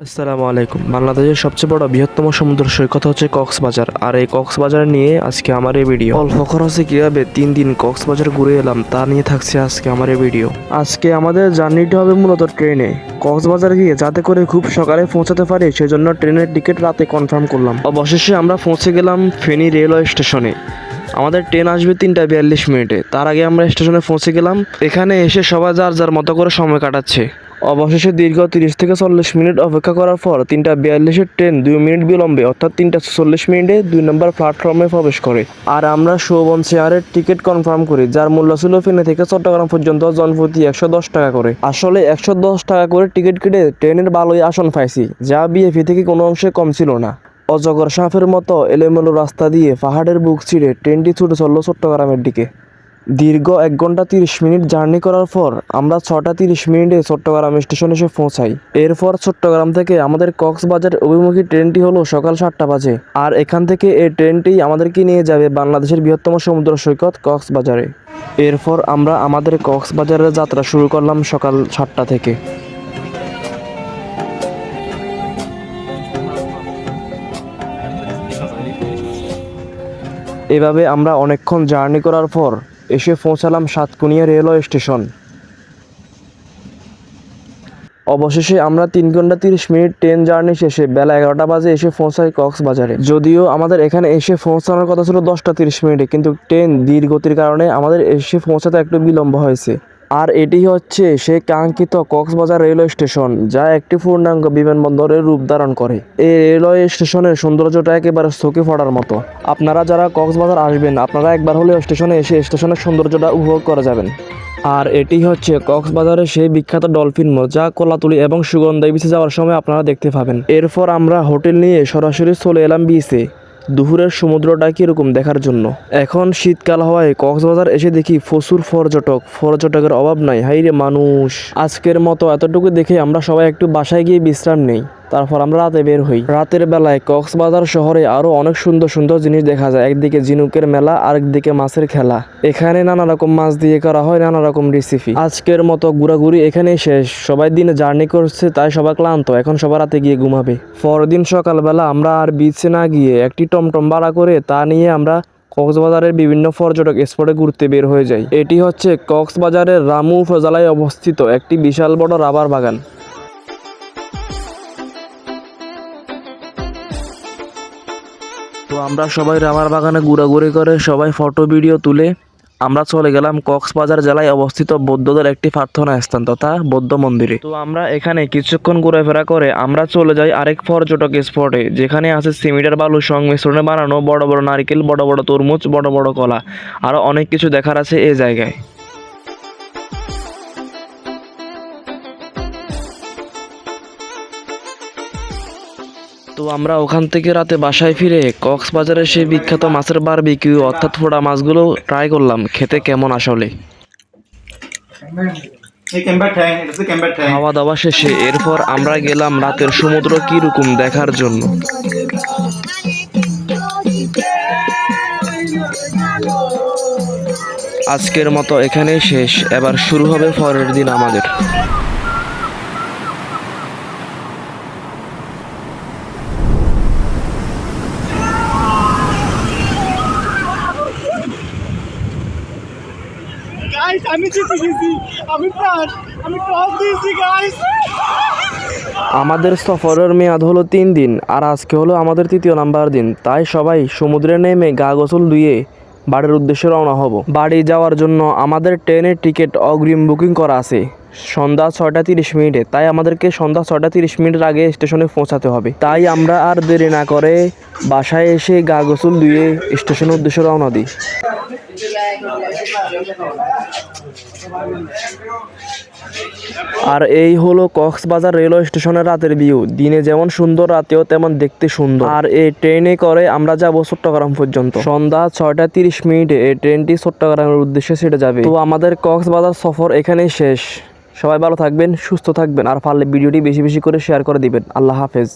আসসালামু আলাইকুম। বাংলাদেশের সবচেয়ে বড় বৃহত্তম সমুদ্র সৈকত হচ্ছে কক্সবাজার। আর এই কক্সবাজার নিয়ে আজকে আমার এই ভিডিও। অল্প খরচে কীভাবে তিন দিন কক্সবাজার ঘুরে এলাম তা নিয়ে থাকছে আজকে আমার এই ভিডিও। আজকে আমাদের জার্নিটা হবে মূলত ট্রেনে। কক্সবাজার গিয়ে যাতে করে খুব সকালে পৌঁছাতে পারি, সেজন্য ট্রেনের টিকিট রাতে কনফার্ম করলাম। অবশেষে আমরা পৌঁছে গেলাম ফেনী রেলওয়ে স্টেশনে। আমাদের ট্রেন আসবে তিনটা বিয়াল্লিশ মিনিটে। তার আগে আমরা স্টেশনে পৌঁছে গেলাম। এখানে এসে সবাই যার যার মতো করে সময় কাটাচ্ছে। অবশেষে দীর্ঘ তিরিশ থেকে চল্লিশ মিনিট অপেক্ষা করার পর তিনটা বিয়াল্লিশের ট্রেন দুই মিনিট বিলম্বে, অর্থাৎ তিনটা চল্লিশ মিনিটে দুই নম্বর প্ল্যাটফর্মে প্রবেশ করে। আর আমরা শোভন শেয়ারের টিকিট কনফার্ম করি, যার মূল্য ছিল ফেনে থেকে চট্টগ্রাম পর্যন্ত জনপ্রতি একশো দশ টাকা করে। আসলে একশো দশ টাকা করে টিকিট কেটে ট্রেনের ভালোই আসন পাইছি, যা বিএফি থেকে কোনো অংশে কম ছিল না। অজগর সাপের মতো এলোমেলো রাস্তা দিয়ে পাহাড়ের বুক ছিঁড়ে ট্রেনটি ছুটে চলল চট্টগ্রামের দিকে। দীর্ঘ এক ঘণ্টা তিরিশ মিনিট জার্নি করার পর আমরা ছটা তিরিশ মিনিটে চট্টগ্রাম স্টেশন এসে পৌঁছাই। এরপর চট্টগ্রাম থেকে আমাদের কক্সবাজার অভিমুখী ট্রেনটি হলো সকাল সাতটা বাজে। আর এখান থেকে এই ট্রেনটি আমাদেরকে নিয়ে যাবে বাংলাদেশের বৃহত্তম সমুদ্র সৈকত কক্সবাজারে। এরপর আমরা আমাদের কক্সবাজারের যাত্রা শুরু করলাম সকাল সাতটা থেকে। এভাবে আমরা অনেকক্ষণ জার্নি করার পর এসে পৌঁছালাম সাতকুনিয়া রেলওয়ে স্টেশন। অবশেষে আমরা তিন ঘণ্টা তিরিশ মিনিট ট্রেন জার্নি শেষে বেলা এগারোটা বাজে এসে পৌঁছাই কক্সবাজারে। যদিও আমাদের এখানে এসে পৌঁছানোর কথা ছিল দশটা তিরিশ মিনিটে, কিন্তু ট্রেন ধীর গতির কারণে আমাদের এসে পৌঁছাতে একটু বিলম্ব হয়েছে। আর এটি হচ্ছে সেই কাঙ্ক্ষিত কক্সবাজার রেলওয়ে স্টেশন, যা একটি পূর্ণাঙ্গ বিমানবন্দরের রূপ ধারণ করে। এই রেলওয়ে স্টেশনের সৌন্দর্যটা একেবারে চোখে পড়ার মতো। আপনারা যারা কক্সবাজার আসবেন, আপনারা একবার হলেও স্টেশনে এসে স্টেশনের সৌন্দর্যটা উপভোগ করে যাবেন। আর এটি হচ্ছে কক্সবাজারের সেই বিখ্যাত ডলফিন মোড়, যা কলাতুলি এবং সুগন্ধা বিচে যাওয়ার সময় আপনারা দেখতে পাবেন। এরপর আমরা হোটেল নিয়ে সরাসরি চলে এলাম বিচে। দুপুরের সমুদ্রটা কীরকম দেখার জন্য? এখন শীতকাল হওয়ায় কক্সবাজার এসে দেখি প্রচুর পর্যটক। পর্যটকের অভাব নাই। হাইরে মানুষ। আজকের মতো এতটুকু দেখে আমরা সবাই একটু বাসায় গিয়ে বিশ্রাম নেই। তারপর আমরা রাতে বের হই। রাতের বেলায় কক্সবাজার শহরে আরও অনেক সুন্দর সুন্দর জিনিস দেখা যায়। একদিকে ঝিনুকের মেলা, আরেকদিকে মাছের খেলা। এখানে নানা রকম মাছ দিয়ে করা হয়, নানা রকম রেসিপি আজকের মতো ঘোরাঘুরি এখানেই শেষ। সবাই দিনে জার্নি করছে, তাই সবাই ক্লান্ত। এখন সবার রাতে গিয়ে ঘুমাবে। পরদিন সকালবেলা আমরা আর বিচে না গিয়ে একটি টমটম ভাড়া করে তা নিয়ে আমরা কক্সবাজারের বিভিন্ন পর্যটক স্পটে ঘুরতে বের হয়ে যায় এটি হচ্ছে কক্সবাজারের রামু উপজেলায় অবস্থিত একটি বিশাল বড় রাবার বাগান। তো আমরা সবাই রাবার বাগানে ঘোরাঘুরি করে সবাই ফটো ভিডিও তুলে আমরা চলে গেলাম কক্সবাজার জেলায় অবস্থিত বৌদ্ধদের একটি প্রার্থনা স্থান তথা বৌদ্ধ মন্দিরে। তো আমরা এখানে কিছুক্ষণ ঘোরাফেরা করে আমরা চলে যাই আরেক পর্যটক স্পটে যেখানে আছে সিমিটার বালু সংমিশ্রণে বানানো বড় বড় নারকেল, বড় বড় তরমুজ, বড় বড় কলা আরও অনেক কিছু দেখার আছে এই জায়গায়। তো আমরা ওখান থেকে রাতে বাসায় ফিরে কক্সবাজারের সেই বিখ্যাত মাছের বারবিকিউ অর্থাৎ ফোড়া মাছগুলো ট্রাই করলাম। খেতে কেমন আসলে? খাওয়া দাওয়া শেষে এরপর আমরা গেলাম রাতের সমুদ্র কীরকম দেখার জন্য। আজকের মতো এখানেই শেষ। এবার শুরু হবে পরের দিন আমাদের। গাইস আমি জিতে গেছি। আমি প্রাণ। আমি টস দিয়েছি গাইস আমাদের সফরের মেয়াদ হলো তিন দিন, আর আজকে হলো আমাদের তৃতীয় নাম্বার দিন। তাই সবাই সমুদ্রে নেমে গা গোসল ধুয়ে বাড়ির উদ্দেশ্যে রওনা হব। বাড়ি যাওয়ার জন্য আমাদের ট্রেনের টিকিট অগ্রিম বুকিং করা আছে। সন্ধ্যা ছয়টা তিরিশ মিনিটে। তাই আমাদেরকে সন্ধ্যা ছয়টা তিরিশ মিনিটের আগে স্টেশনে পৌঁছাতে হবে। তাই আমরা আর দেরি না করে বাসায় এসে গা গোসল ধুয়ে স্টেশনের উদ্দেশ্যে রওনা দিই। আর এই হলো কক্সবাজার রেলওয়ে স্টেশনের রাতের ভিউ। দিনে যেমন সুন্দর, রাতেও তেমন দেখতে সুন্দর। আর এই ট্রেনে করে আমরা যাব চট্টগ্রাম পর্যন্ত। সন্ধ্যা ছয়টা তিরিশ মিনিটে এই ট্রেনটি চট্টগ্রামের উদ্দেশ্যে ছেড়ে যাবে। তো আমাদের কক্সবাজার সফর এখানেই শেষ। সবাই ভালো থাকবেন, সুস্থ থাকবেন। আর পারলে ভিডিওটি বেশি বেশি করে শেয়ার করে দিবেন। আল্লাহ হাফেজ।